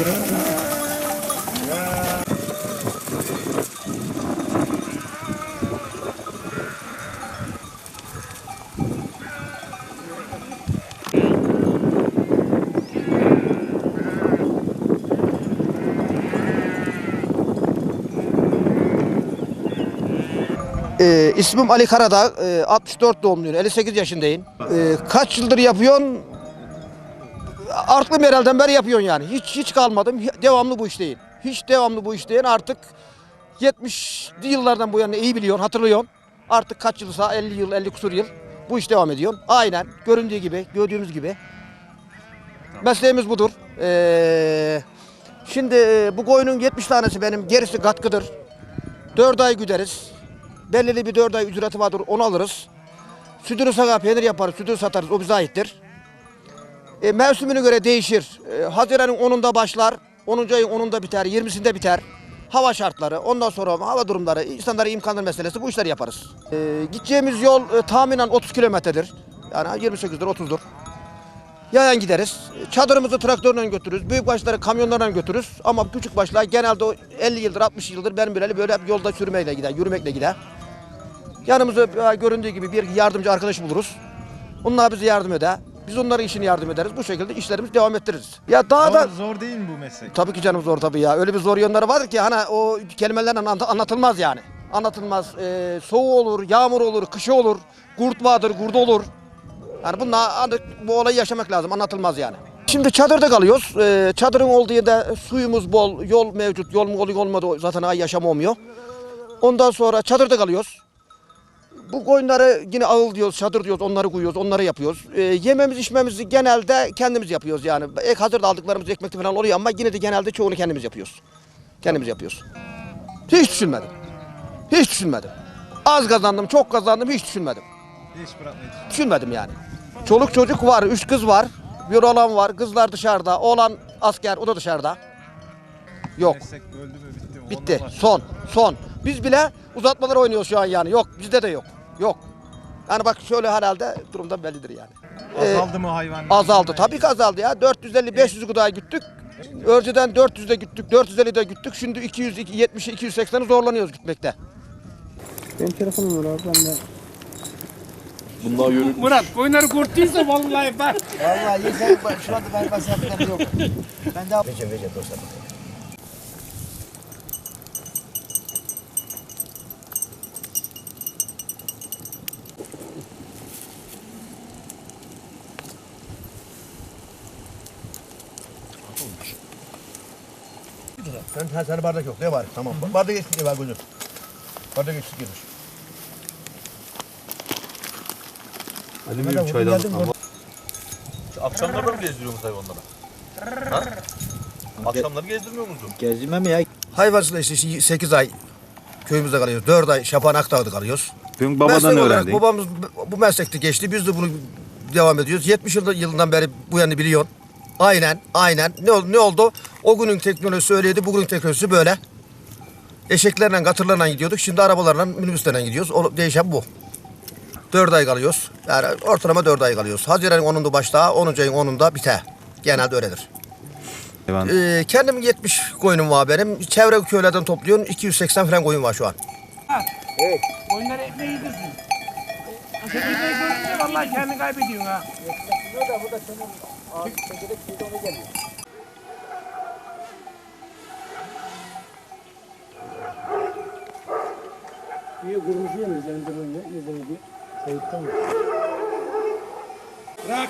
Ee, ismim Ali Karadağ, ee, 64 doğumluyum, 58 yaşındayım. Ee, kaç yıldır yapıyorsun? Aklım herhalde beri yapıyorsun yani. Hiç hiç kalmadım. Devamlı bu işteyim. Hiç devamlı bu işteyim. Artık 70'li yıllardan bu yana iyi biliyorsun, hatırlıyorsun. Artık kaç yılsa 50 yıl, 50 kusur yıl bu iş devam ediyor. Aynen göründüğü gibi, gördüğümüz gibi. Mesleğimiz budur. Ee, şimdi e, bu koyunun 70 tanesi benim, gerisi katkıdır. 4 ay güderiz. Belirli bir 4 ay ücreti vardır, onu alırız. Sütünü sağa peynir yaparız, sütünü satarız, o bize aittir. E, mevsimine göre değişir. E, Haziran'ın 10'unda başlar, 10. ayın 10'unda biter, 20'sinde biter. Hava şartları, ondan sonra hava durumları, insanların imkanları meselesi bu işleri yaparız. E, gideceğimiz yol e, tahminen 30 kilometredir. Yani 28'dir, 30'dur. Yayan gideriz. Çadırımızı traktörle götürürüz. Büyük başları kamyonlarla götürürüz. Ama küçük başlar genelde o 50 yıldır 60 yıldır benim bileli böyle hep yolda sürmeyle gider, yürümekle gider. Yanımızda e, göründüğü gibi bir yardımcı arkadaş buluruz. Onlar bize yardım eder. Biz onların işini yardım ederiz. Bu şekilde işlerimizi devam ettiririz. Ya daha da Zor, zor değil mi bu meslek? tabii ki canım zor tabii ya. Öyle bir zor yönleri vardır ki hani o kelimelerle anlat- anlatılmaz yani. Anlatılmaz. Ee, soğuğu olur, yağmur olur, kışı olur, kurt vardır, kurdu olur. Yani artık bu olayı yaşamak lazım. Anlatılmaz yani. Şimdi çadırda kalıyoruz. Ee, çadırın olduğu yerde suyumuz bol, yol mevcut. Yol mu oluyor olmadı zaten ay yaşam olmuyor. Ondan sonra çadırda kalıyoruz. Bu koyunları yine ağıl diyoruz, çadır diyoruz, onları koyuyoruz, onları yapıyoruz. Ee, yememiz, içmemizi genelde kendimiz yapıyoruz yani. Ek hazırda aldıklarımız ekmekte falan oluyor ama yine de genelde çoğunu kendimiz yapıyoruz. Kendimiz yapıyoruz. Hiç düşünmedim. Hiç düşünmedim. Az kazandım, çok kazandım, hiç düşünmedim. Hiç bırakmayı düşünüyorum. Düşünmedim yani. Çoluk çocuk var, üç kız var. Bir oğlan var, kızlar dışarıda. Oğlan asker, o da dışarıda. Yok. Meslek öldü mü bitti mi? Bitti. Ondan Son. Son. Biz bile uzatmalar oynuyoruz şu an yani. Yok. Bizde de yok. Yok. Yani bak şöyle herhalde durumda bellidir yani. Ee, Azaldı mı hayvan? azaldı. Tabii ki azaldı ya. 450-500'ü kadar gittik. Önceden 400'de gittik, 450'de gittik. Şimdi 200, 70'i 280'i zorlanıyoruz gitmekte. Benim telefonum var abi ben de. Bunlar yürü. Murat koyunları kurttuysa vallahi ben. Vallahi yeter şu anda ben masraflarım yok. Ben daha... Vece vece dostlar. Sen, sen, sen bardak yok. Ne var? Tamam. Bardak eksik var gözüm. Bardak eksik gelir. Alüminyum çaydanlık ama. Akşamları mı gezdiriyorsunuz hayvanlara? Ha? Akşamları gezdirmiyor musun? Gezmem ya. Hayvancılığı işte 8 ay köyümüzde kalıyoruz. 4 ay Şapan Akdağ'da kalıyoruz. Ben babadan Meslek olarak öğrendim. babamız bu meslekte geçti. Biz de bunu devam ediyoruz. 70 yılda- yılından beri bu yanı biliyorsun. Aynen, aynen. Ne, ol- ne oldu? O günün teknolojisi öyleydi, bugünün teknolojisi böyle. Eşeklerle, katırlarla gidiyorduk. Şimdi arabalarla, minibüslerle gidiyoruz. O, değişen bu. 4 ay kalıyoruz. Yani ortalama 4 ay kalıyoruz. Haziran'ın 10'unda başta, 10. ayın 10'unda biter. Genelde öyledir. Ee, kendim 70 koyunum var benim. Çevre köylerden topluyorum. 280 falan koyun var şu an. Koyunları ekmeği yedirsin. Sen ekmeği görünce vallahi kendini kaybediyorsun ha. İyi kurmuş üzerinde böyle ne zaman bir sayıktan mı? Bırak.